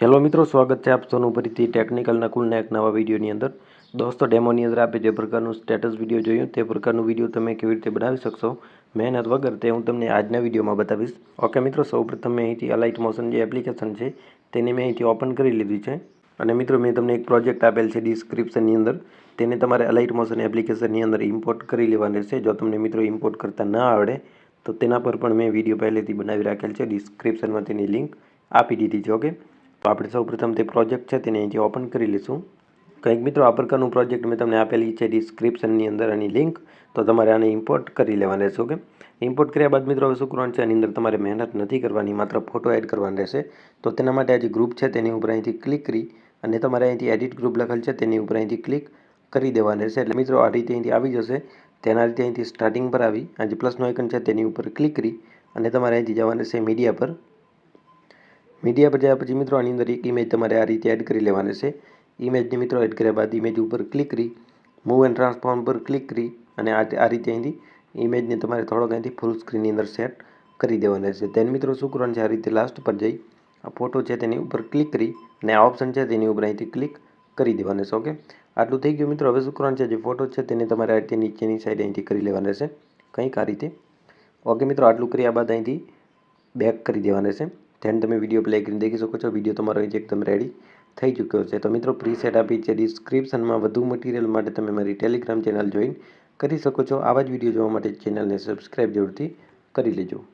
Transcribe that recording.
Hello મિત્રો, સ્વાગત છે આપ સૌનું ફરીથી ટેકનિકલના કુલના એક નવા વિડીયોની અંદર. દોસ્તો, ડેમોની અંદર આપણે જે પ્રકારનું સ્ટેટસ વીડિયો જોયું, તે પ્રકારનું વીડિયો તમે કેવી રીતે બનાવી શકશો, મહેનત વગર, તે હું તમને આજના વિડીયોમાં બતાવીશ. ઓકે મિત્રો, સૌપ્રથમ મેં અહીંથી અલાઇટ મોશન જે એપ્લિકેશન છે, તેને મેં અહીંથી ઓપન કરી લીધી છે. અને મિત્રો, મેં તમને એક પ્રોજેક્ટ આપેલ છે ડિસ્ક્રિપ્શનની અંદર. તેને તમારે અલાઇટ મોશન એપ્લિકેશનની અંદર ઇમ્પોર્ટ કરી લેવાની રહેશે જો તમને મિત્રો ઇમ્પોર્ટ કરતાં ન આવડે, તો તેના પર પણ મેં વીડિયો પહેલેથી બનાવી રાખેલ છે. ડિસ્ક્રિપ્શનમાં તેની લિંક આપી દીધી છે ઓકે તો આપણે સૌપ્રથમ તે પ્રોજેક્ટ છે તેને અહીંથી ઓપન કરી લઈશું. કંઈક મિત્રો, આ પ્રકારનું પ્રોજેક્ટ મેં તમને આપેલી છે ડિસ્ક્રિપ્શનની અંદર આની લિંક. તો તમારે આને ઇમ્પોર્ટ કરી લેવાનું રહેશે, ઓકે? ઇમ્પોર્ટ કર્યા બાદ મિત્રો, હવે શું છે આની અંદર તમારે મહેનત નથી કરવાની, માત્ર ફોટો એડ કરવાનો રહેશે. તો તેના માટે આ જે ગ્રુપ છે તેની ઉપર અહીંથી ક્લિક કરી અને તમારે અહીંથી એડિટ ગ્રુપ લખેલ છે તેની ઉપર અહીંથી ક્લિક કરી દેવાનું રહેશે. એટલે મિત્રો, આ રીતે અહીંથી આવી જશે. તેના રીતે અહીંથી સ્ટાર્ટિંગ પર આવી. આ જે પ્લસનો આઇકન છે તેની ઉપર ક્લિક કરી અને તમારે અહીંથી જવાનું રહેશે મીડિયા પર. મીડિયા પર જયા પછી મિત્રો, આની અંદર એક ઇમેજ તમારે આ રીતે એડ કરી લેવાની છે. ઇમેજને મિત્રો એડ કર્યા બાદ ઇમેજ ઉપર ક્લિક કરી મૂવ એન્ડ ટ્રાન્સફોર્મ પર ક્લિક કરી અને આ રીતે અહીંથી ઇમેજને તમારે થોડોક અહીંથી ફૂલ સ્ક્રીનની અંદર સેટ કરી દેવાના છે. તેને મિત્રો, શું છે? આ રીતે લાસ્ટ પર જઈ, આ ફોટો છે તેની ઉપર ક્લિક કરી અને આ ઓપ્શન છે તેની ઉપર અહીંથી ક્લિક કરી દેવાનું છે ઓકે આટલું થઈ ગયું મિત્રો. હવે શું છે? જે ફોટો છે તેને તમારે આ રીતે નીચેની સાઈડ અહીંથી કરી લેવાના છે. કંઈક આ રીતે. ઓકે મિત્રો, આટલું કર્યા બાદ અહીંથી બેક કરી દેવાના છે. ધ્યાન તમે વીડિયો પ્લે કરીને દેખી શકો છો વીડિયો તમારો અહીંથી એકદમ રેડી થઈ ચૂક્યો છે. તો મિત્રો પ્રીસેટ આપી છે ડિસ્ક્રિપ્શનમાં વધુ મટીરિયલ માટે તમે મારી ટેલિગ્રામ ચેનલ જોઈન કરી શકો છો. આવા જ વીડિયો જોવા માટે ચેનલને સબસ્ક્રાઈબ જરૂરથી કરી લેજો.